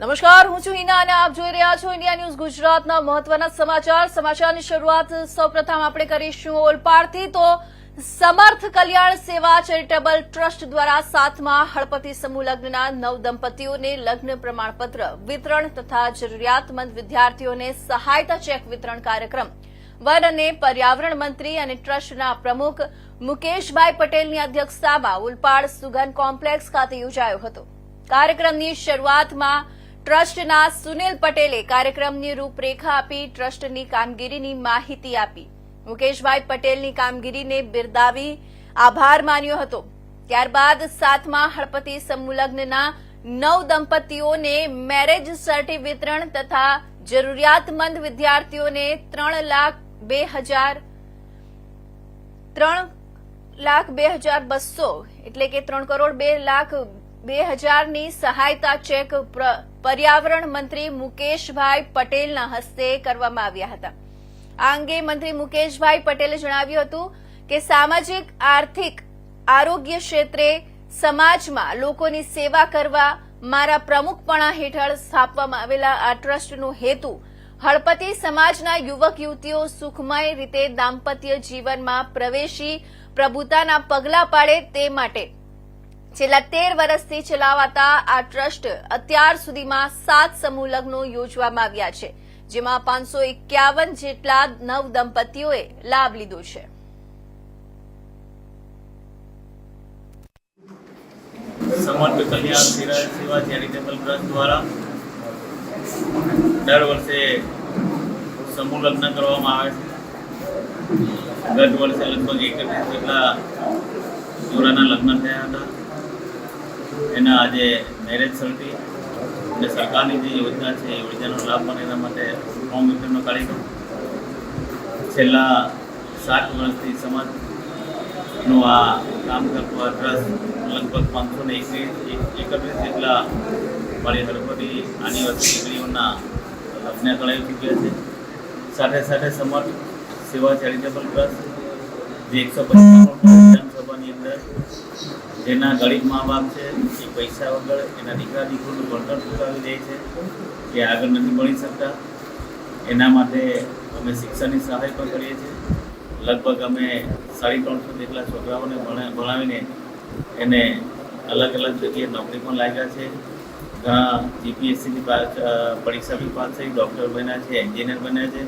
નમસ્કાર, હું છું હિના અને આપ જોઈ રહ્યા છો ઇન્ડિયા ન્યૂઝ ગુજરાતના મહત્વના સમાચાર. સમાચારની શરૂઆત સૌપ્રથમ આપણે કરીશું ઓલપાડથી. તો સમર્થ કલ્યાણ સેવા ચેરિટેબલ ટ્રસ્ટ દ્વારા સાતમા હળપતિ સમૂહ લગ્નના નવ દંપતીઓને લગ્ન પ્રમાણપત્ર વિતરણ તથા જરૂરિયાતમંદ વિદ્યાર્થીઓને સહાયતા ચેક વિતરણ કાર્યક્રમ. વન અને પર્યાવરણ મંત્રી અને ટ્રસ્ટના પ્રમુખ મુકેશભાઈ પટેલની અધ્યક્ષતામાં ઉલપાડ સુગન કોમ્પ્લેક્સ ખાતે યોજાયો હતો. કાર્યક્રમની શરૂઆતમાં ટ્રસ્ટના સુનિલ પટેલે કાર્યક્રમની રૂપરેખા આપી ટ્રસ્ટની કામગીરીની માહિતી આપી. મુકેશભાઈ પટેલની કામગીરીને બિરદાવી આભાર માન્યો હતો. ત્યારબાદ સાતમા હળપતિ સમુલગ્નના નવ દંપતીઓને મેરેજ સર્ટી વિતરણ તથા જરૂરિયાતમંદ વિદ્યાર્થીઓને ત્રણ લાખ બે હજાર ત્રણ લાખ બે હજાર બસો એટલે કે ત્રણ કરોડ બે લાખ બે હજારની સહાયતા ચેક પ્ર- પર્યાવરણ મંત્રી મુકેશભાઈ પટેલના હસ્તે કરવામાં આવ્યા હતા. આ અંગે મંત્રી મુકેશભાઈ પટેલે જણાવ્યું હતું કે સામાજિક, આર્થિક, આરોગ્ય ક્ષેત્રે સમાજમાં લોકોની સેવા કરવા મારા પ્રમુખપણા હેઠળ સ્થાપવામાં આવેલા આ ટ્રસ્ટનો હેતુ હળપતિ સમાજના યુવક યુવતીઓ સુખમય રીતે દાંપત્ય જીવનમાં પ્રવેશી પ્રભુતાના પગલા પાડે તે માટે છેલ્લા તેર વર્ષથી ચલાવાતા આ ટ્રસ્ટ અત્યાર સુધીમાં સાત સમૂહ લગ્નો યોજવામાં આવ્યા છે, જેમાં પાંચસો એકાવન જેટલા નવ દંપતીઓએ લાભ લીધો છે. સમર્થ કલ્યાણ સેવા ચેરિટેબલ ટ્રસ્ટ દ્વારા દર વર્ષે સમૂહ લગ્ન કરવામાં આવે છે. ગત વર્ષે લગભગ એકત્રીસ જેટલા જોડાના લગ્ન થયા હતા. એના આજે મેરેજ સર્ટી અને સરકારની જે યોજના છે, એ યોજનાનો લાભ મળે એના માટે ફોર્મ વિતરણનો કાર્યક્રમ. છેલ્લા સાત વર્ષથી સમાજનું આ કામ કરતું આ ટ્રસ્ટ લગભગ પાંચસો ને એકવીસ એકત્રીસ જેટલા મારી હળપતિ આદિવાસી દીકરીઓના લગ્ન કરાવી ચૂક્યા છે. સાથે સાથે સમર્થ સેવા ચેરિટેબલ ટ્રસ્ટ જે એકસો વિધાનસભાની અંદર જેના ગરીબ મા બાપ છે એ પૈસા વગર એના દીકરા દીકરીનું ભણતર ચૂકાવી દે છે કે આગળ નથી ભણી શકતા. એના માટે અમે શિક્ષણની સહાય પણ કરીએ છીએ. લગભગ અમે સાડી ત્રણસો જેટલા છોકરાઓને ભણાવીને એને અલગ અલગ જગ્યાએ નોકરી પણ લાગ્યા છે. ઘણા જીપીએસસીની પરીક્ષા બી પાસ થઈ, ડૉક્ટર બન્યા છે, એન્જિનિયર બન્યા છે.